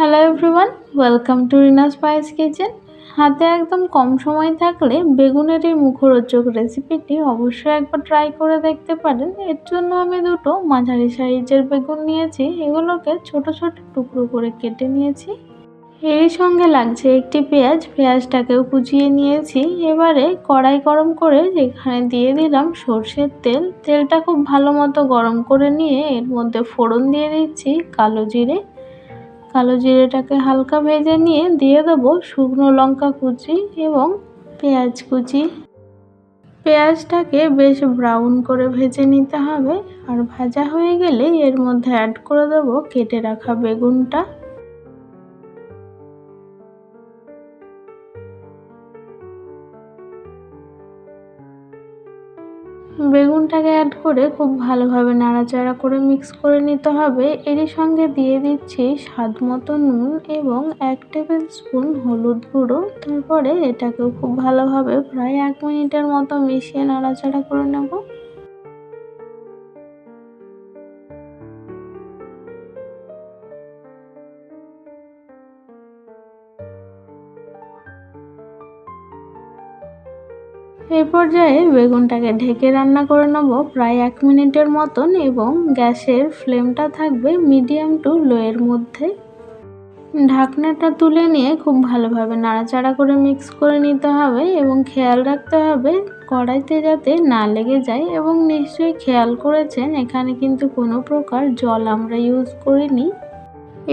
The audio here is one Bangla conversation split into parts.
Hello everyone welcome to Rina spice kitchen হাতে একদম কম সময় থাকলে বেগুনের এই মুখরোচক রেসিপিটি অবশ্যই একবার ট্রাই করে দেখতে পারেন। এর জন্য আমি দুটো মাঝারি সাইজের বেগুন নিয়েছি, এগুলোকে ছোট ছোট টুকরো করে কেটে নিয়েছি। এরই সঙ্গে লাগছে একটি পেঁয়াজ, পেঁয়াজটাকেও কুচিয়ে নিয়েছি। এবারে কড়াই গরম করে এখানে দিয়ে দিলাম সর্ষের তেল। তেলটা খুব ভালো মতো গরম করে নিয়ে এর মধ্যে ফোড়ন দিয়ে দিচ্ছি, কালো জিরে। কালো জিরেটাকে হালকা ভেজে নিয়ে দিয়ে দেবো শুকনো লঙ্কা কুচি এবং পেঁয়াজ কুচি। পেঁয়াজটাকে বেশ ব্রাউন করে ভেজে নিতে হবে। আর ভাজা হয়ে গেলে এর মধ্যে অ্যাড করে দেবো কেটে রাখা বেগুনটা। বেগুনটাকে অ্যাড করে খুব ভালোভাবে নাড়াচাড়া করে মিক্স করে নিতে হবে। এরই সঙ্গে দিয়ে দিচ্ছি স্বাদ মতো নুন এবং এক টেবিল স্পুন হলুদ গুঁড়ো। তারপরে এটাকেও খুব ভালোভাবে প্রায় এক মিনিটের মতো মিশিয়ে নাড়াচাড়া করে নেব। এই পর্যায়ে বেগুনটাকে ঢেকে রান্না করে নেব প্রায় এক মিনিটের মতন এবং গ্যাসের ফ্লেমটা থাকবে মিডিয়াম টু লোয়ের মধ্যে। ঢাকনাটা তুলে নিয়ে খুব ভালোভাবে নাড়াচাড়া করে মিক্স করে নিতে হবে এবং খেয়াল রাখতে হবে কড়াইতে যাতে না লেগে যায় এবং নিশ্চয়ই খেয়াল করেছেন, এখানে কিন্তু কোনো প্রকার জল আমরা ইউজ করিনি।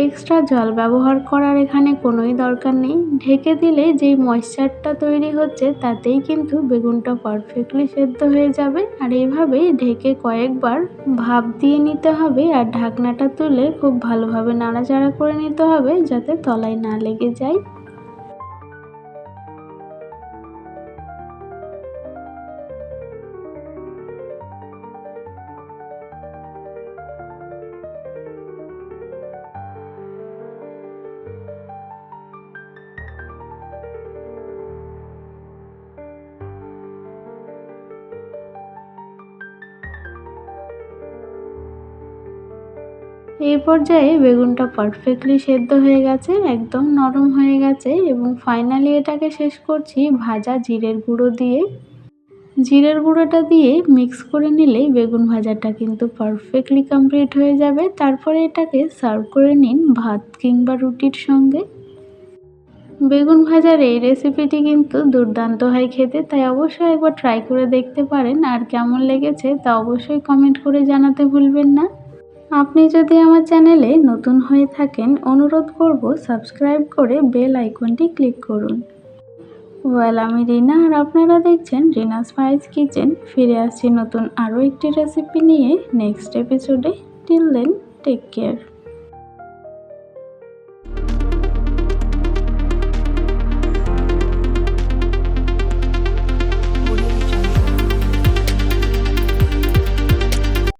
এক্সট্রা জল ব্যবহার করার এখানে কোনোই দরকার নেই। ঢেকে দিলে যেই ময়েশ্চারটা তৈরি হচ্ছে, তাতেই কিন্তু বেগুনটা পারফেক্টলি সেদ্ধ হয়ে যাবে। আর এইভাবেই ঢেকে কয়েকবার ভাপ দিয়ে নিতে হবে আর ঢাকনাটা তুলে খুব ভালোভাবে নাড়াচাড়া করে নিতে হবে যাতে তলায় না লেগে যায়। এই পর্যায়ে বেগুনটা পারফেক্টলি সেদ্ধ হয়ে গেছে, একদম নরম হয়ে গেছে এবং ফাইনালি এটাকে শেষ করছি ভাজা জিরের গুঁড়ো দিয়ে। জিরের গুঁড়োটা দিয়ে মিক্স করে নিলেই বেগুন ভাজাটা কিন্তু পারফেক্টলি কমপ্লিট হয়ে যাবে। তারপরে এটাকে সার্ভ করে নিন ভাত কিংবা রুটির সঙ্গে। বেগুন ভাজার এই রেসিপিটি কিন্তু দুর্দান্ত হয় খেতে, তাই অবশ্যই একবার ট্রাই করে দেখতে পারেন। আর কেমন লেগেছে তা অবশ্যই কমেন্ট করে জানাতে ভুলবেন না। আপনি যদি আমার চ্যানেলে নতুন হয়ে থাকেন, অনুরোধ করব সাবস্ক্রাইব করে বেল আইকনটি ক্লিক করুন। ওয়েল, আমি রিনা, আর আপনারা দেখছেন রিনা স্পাইস কিচেন। ফিরে আসছি নতুন আরও একটি রেসিপি নিয়ে নেক্সট এপিসোডে। Till then, take care.